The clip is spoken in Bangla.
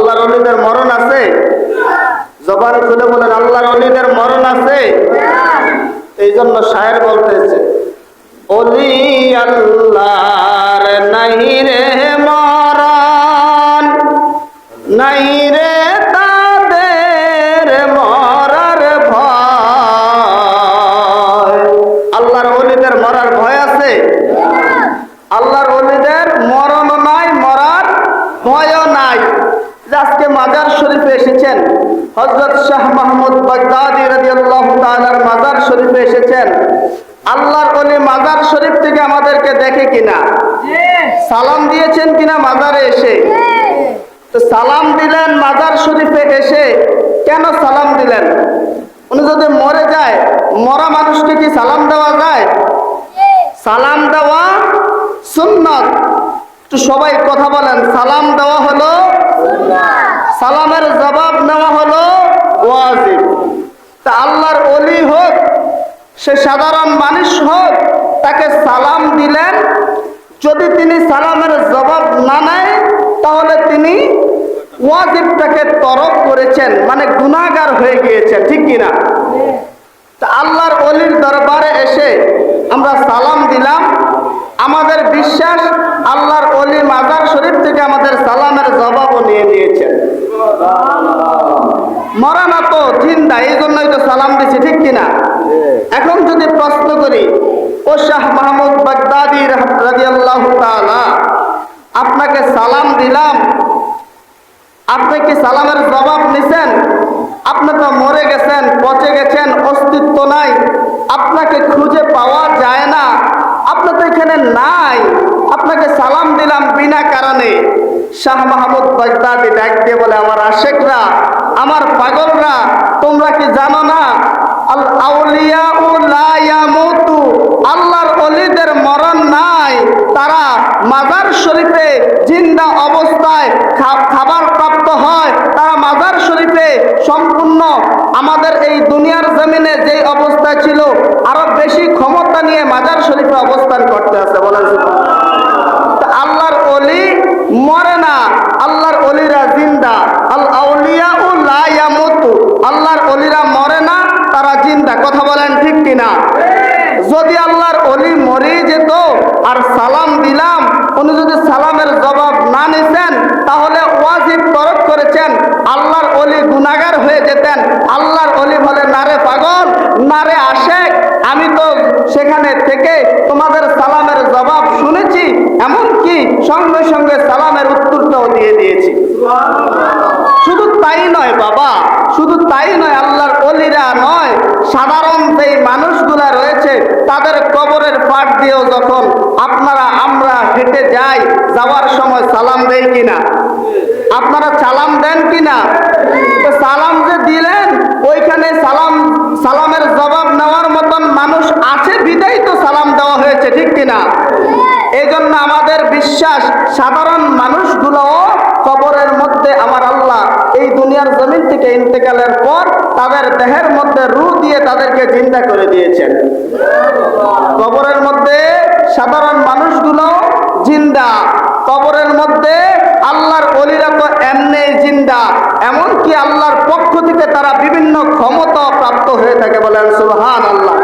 আল্লাহর অলিদের মরণ আছে? জবান খুলে বলেন, আল্লাহর অলিদের মরণ আছে? এই জন্য শায়ের বলতেছে, অলি আল্লাহর নাই রে মরণ, নাই রে তাদের মরার ভয়। আল্লাহর অলিদের মরার ভয় আছে? আল্লাহর অলিদের মরণ নাই, মরার ভয়ও নাই। যে আজকে মাজার শরীফে এসেছেন হজরত শাহ মাহমুদ বাগদাদি রাদিয়াল্লাহু তাআলার মাজার শরীফে এসেছেন। আল্লাহর অলি মাজার শরীফ থেকে আমাদেরকে দেখে কিনা? সালাম দিয়েছেন কিনা মাজারে এসে? তো সালাম দিলেন মাজার শরীফে এসে কেন সালাম দিলেন? উনি যদি মরে যায় মরা মানুষকে কি সালাম দেওয়া যায়? সালাম দেওয়া সুন্নত। একটু সবাই কথা বলেন সালাম দেওয়া হলো তা আল্লাহর অলি হোক, সে সাধারণ মানুষ হোক, তাকে সালাম দিলেন। যদি তিনি সালামের জবাব না নেয়, তাহলে তিনি ওয়াজিবটাকে তরক করেছেন মানে গুনাহগার হয়ে গিয়েছেন, ঠিক কিনা? তা আল্লাহর অলির দরবারে এসে আমরা সালাম দিলাম। আমাদের বিশ্বাস, আল্লাহর অলি মাজার শরীফ থেকে আমাদের সালামের জবাবও নিয়ে নিয়েছেন মরা না তো জিন্দা এই জন্যই তো সালাম দিছি, ঠিক কিনা? এখন যদি প্রশ্ন করি, ও শাহ মাহমুদ বাগদাদি রাদিয়াল্লাহু তাআলা, আপনাকে সালাম দিলাম? আপনি কি সালামের জবাব নিছেন? আপনি তো মরে গেছেন, পচে গেছেন, অস্তিত্ব নাই। আপনাকে খুঁজে পাওয়া যায় না। আপনি তো এখানে নাই। আপনাকে সালাম দিলাম বিনা কারণে। শাহ মাহমুদ বাগদাদি ডাক দিয়ে বলে, আমার আশেকরা, আমার পাগলরা তোমরা কি জানো না? আল আউলিয়া আল্লাহর অলিদের মরণ নাই। তারা মাজার শরীফে জিন্দা অবস্থায় খাবার প্রাপ্ত হয়। তারা মাজার শরীফে সম্পূর্ণ আমাদের এই দুনিয়ার জমিনে যে অবস্থা ছিল, আরও বেশি ক্ষমতা নিয়ে মাজার শরীফে অবস্থান করতে আছে। বলেন তা আল্লাহর অলি মরে না আল্লাহর অলিরা জিন্দা আল আউলিয়া উ লা ইয়ামুতু আল্লাহর অলিরা মরে না তারা জিন্দা কথা বলেন ঠিক কিনা। যদি আল্লাহর অলি মরে যেত আর সালাম দিলাম, উনি যদি সালামের জবাব না নিতেন, তাহলে ওয়াজিব তরক করেছেন, আল্লাহর অলি গুনাগার হয়ে যেতেন। আল্লাহর অলি বলে, নারে পাগল, নারে আশেক, আমি তো সেখানে থেকে তোমাদের সালামের জবাব শুনেছি, এমনকি সঙ্গে সঙ্গে সালামের উত্তরটাও দিয়ে দিয়েছি। শুধু তাই নয় বাবা, শুধু তাই নয়, আল্লাহর অলিরা নয়, সাধারণ যেই মানুষগুলা রয়েছে, তাদের কবরের পাট দিয়েও যখন আপনারা, আমরা হেঁটে যাই, যাওয়ার সময় সালাম দেই কিনা? আপনারা সালাম দেন কিনা? সালাম যে দিলেন, ওইখানে সালাম, সালামের জবাব নেওয়ার মতন মানুষ আছে বিদায় তো সালাম দেওয়া হয়েছে, ঠিক কিনা? এই জন্য আমাদের বিশ্বাস, সাধারণ মানুষগুলোও কবরের মধ্যে আমার আল্লাহ এই দুনিয়ার জমিন থেকে ইন্তেকালের পর তাদের দেহের মধ্যে রু দিয়ে তাদেরকে জিন্দা করে দিয়েছেন। কবরের মধ্যে সাধারণ মানুষগুলো জিন্দা। কবরের মধ্যে আল্লাহর অলিরা তো এমনি জিন্দা। এমনকি আল্লাহর পক্ষ থেকে তারা বিভিন্ন ক্ষমতা প্রাপ্ত হয়ে থাকে বলেন সুবহান আল্লাহ